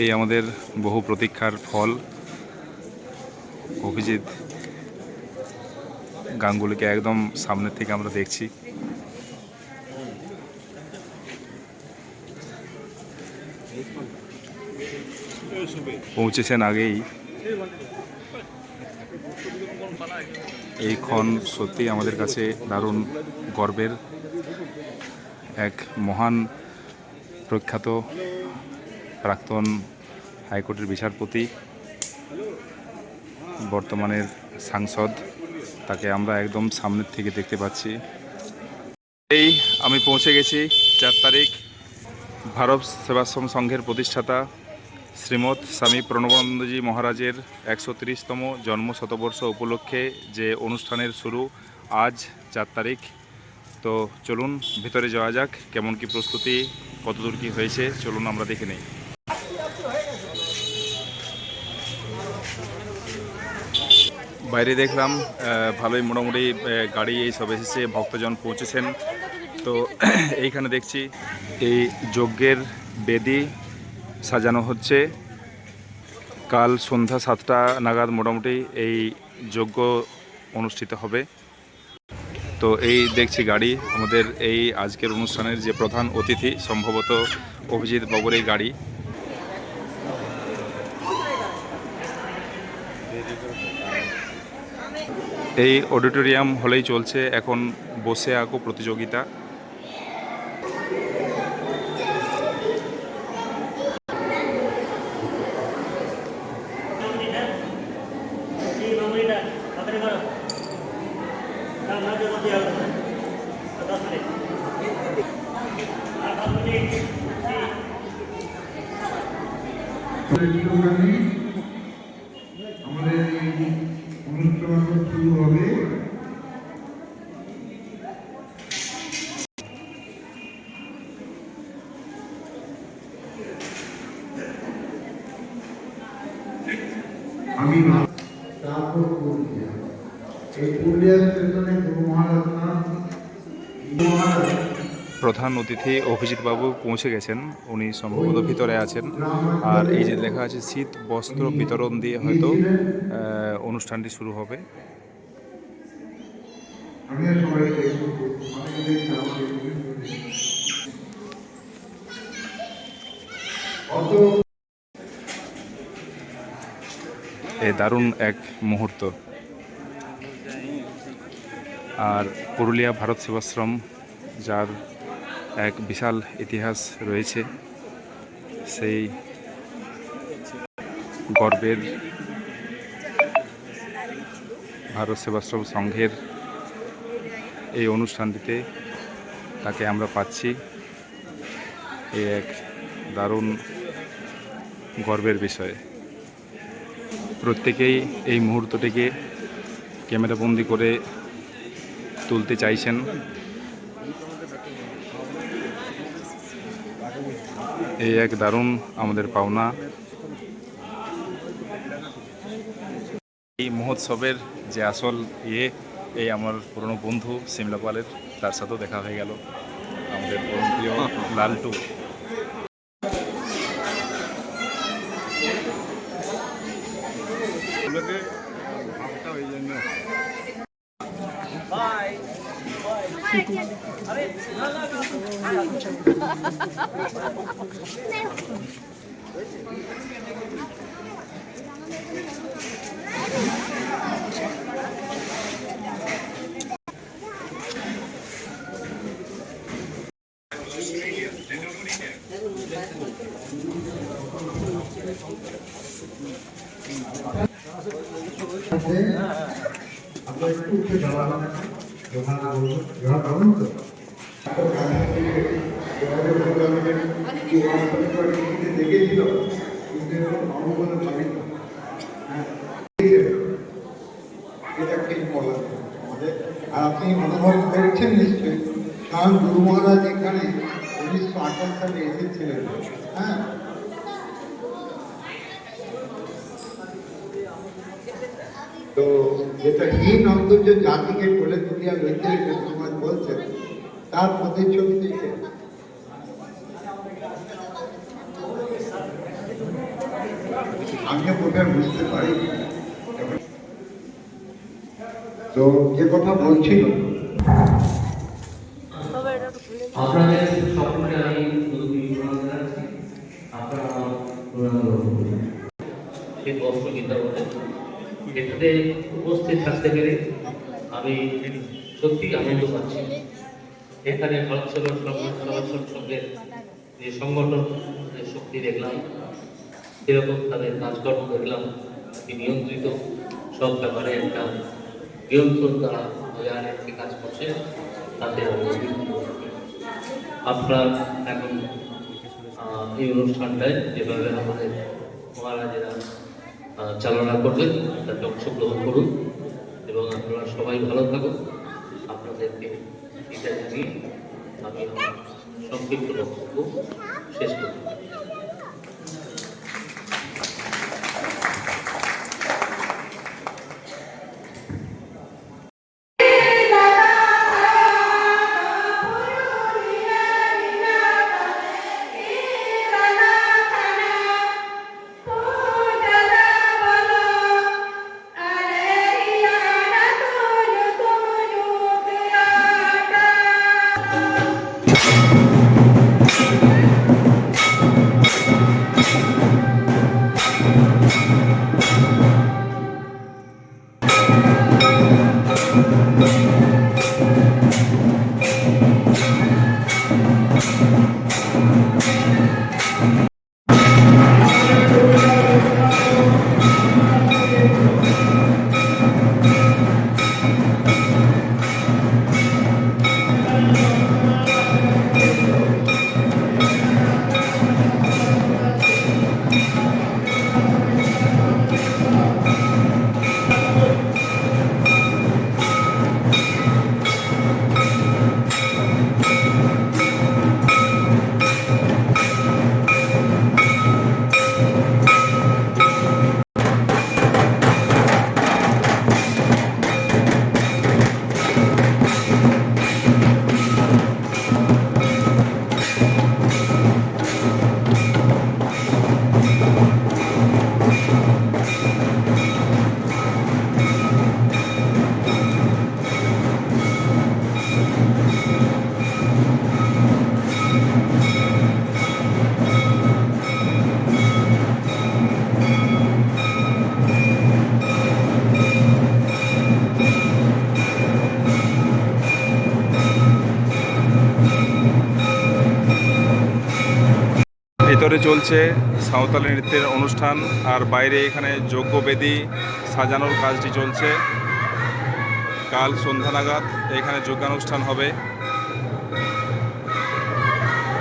এই আমাদের বহু প্রতীক্ষার ফল। অভিজিৎ গাঙ্গুলিকে একদম সামনের থেকে আমরা দেখছি। পৌঁছেছেন আগেই। এই ক্ষণ সত্যি আমাদের কাছে দারুণ গর্বের এক মহান প্রখ্যাত প্রাক্তন হাইকোর্টের বিচারপতি, বর্তমানের সাংসদ, তাকে আমরা একদম সামনের থেকে দেখতে পাচ্ছি। এই আমি পৌঁছে গেছি চার তারিখ ভারত সেবাশ্রম সংঘের প্রতিষ্ঠাতা শ্রীমৎ স্বামী প্রণবানন্দজি মহারাজের একশো তিরিশতম জন্ম শতবর্ষ উপলক্ষে যে অনুষ্ঠানের শুরু আজ চার তারিখ। তো চলুন ভিতরে যাওয়া যাক, কেমন কি প্রস্তুতি, কতদূর কি হয়েছে, চলুন আমরা দেখে নেই। বাইরে দেখলাম ভালোই মোটামুটি গাড়ি এই সব এসেছে, ভক্তজন পৌঁছেছেন। তো এইখানে দেখছি, এই যজ্ঞের বেদি সাজানো হচ্ছে। কাল সন্ধ্যা সাতটা নাগাদ মোটামুটি এই যজ্ঞ অনুষ্ঠিত হবে। তো এই দেখছি গাড়ি, আমাদের এই আজকের অনুষ্ঠানের যে প্রধান অতিথি, সম্ভবত অভিজিৎ বাবুর এই গাড়ি। এই অডিটোরিয়াম হলেই চলছে এখন বসে আঁকো প্রতিযোগিতা। অনুষ্ঠানে আমাদের আমি তারপর পুরুলিয়া। এই পুরুলিয়া স্টেশনে গুরু মহারাজ প্রধান অতিথি অভিজিৎ বাবু পৌঁছে গেছেন। উনি সম্ভবত ভিতরে আছেন। আর এই যে লেখা আছে শীত বস্ত্র বিতরণ দিয়ে হয়তো অনুষ্ঠানটি শুরু হবে। অত এই দারুণ এক মুহূর্ত। আর পুরুলিয়া ভারত সেবাশ্রম, যার এক বিশাল ইতিহাস রয়েছে, সেই গর্বের ভারত সেবাশ্রম সংঘের এই অনুষ্ঠানটিতে তাকে আমরা পাচ্ছি। এই এক দারুণ গর্বের বিষয়। প্রত্যেকেই এই মুহূর্তটিকে ক্যামেরাবন্দি করে তুলতে চাইছেন। এই এক দারুণ আমাদের পাওনা। এই মহোৎসবের যে আসল ইয়ে এই আমার পুরনো বন্ধু সিমলাপালের তার সাথেও দেখা হয়ে গেল। আমাদের পরম প্রিয় লালটু আছে আপনার একটু উঠে যাওয়া হবে না জোহার বলব তো। দেখেছিল কিন্তু অনুমোদন পাইনি হ্যাঁ এটা ঠিক বলা আমাদের আর আপনি অনুভব করেছেন নিশ্চয়ই। মহারাজ এখানে উনিশশো আঠাশ সালে এসেছিলেন। হ্যাঁ তো যেটা হীন অন্তর্য জাতিকে কোলে তুলিয়া লইতে সমাজ বলছেন তার প্রতিচ্ছবিতেই তো। আমিও বুঝতে পারি তো যে কথা বলছিল আপনাদের সকলকে আমি জানাচ্ছি আপনারা এই এটাতে উপস্থিত থাকতে পেরে আমি সত্যি আনন্দ পাচ্ছি। এখানে ভারত সেবা সমাজ সঙ্গের যে সংগঠন শক্তি দেখলাম, সেরকম তাদের কাজকর্ম দেখলাম নিয়ন্ত্রিত। সব ব্যাপারে একটা নিয়ন্ত্রণ তারা বজায় রেখে কাজ করছে, তাতে আপনার এখন এই অনুষ্ঠানটায় যেভাবে আমাদের মহারাজেরা চালনা করবেন তাতে অংশগ্রহণ করুন এবং আপনারা সবাই ভালো থাকুন। আপনাদেরকে এটা জানিয়ে আমি আমার সংক্ষিপ্ত বক্তব্য শেষ করব ভেতরে চলছে সাঁওতালি নৃত্যের অনুষ্ঠান, আর বাইরে এখানে যজ্ঞবেদী সাজানোর কাজটি চলছে। কাল সন্ধ্যা নাগাদ এখানে যজ্ঞানুষ্ঠান হবে।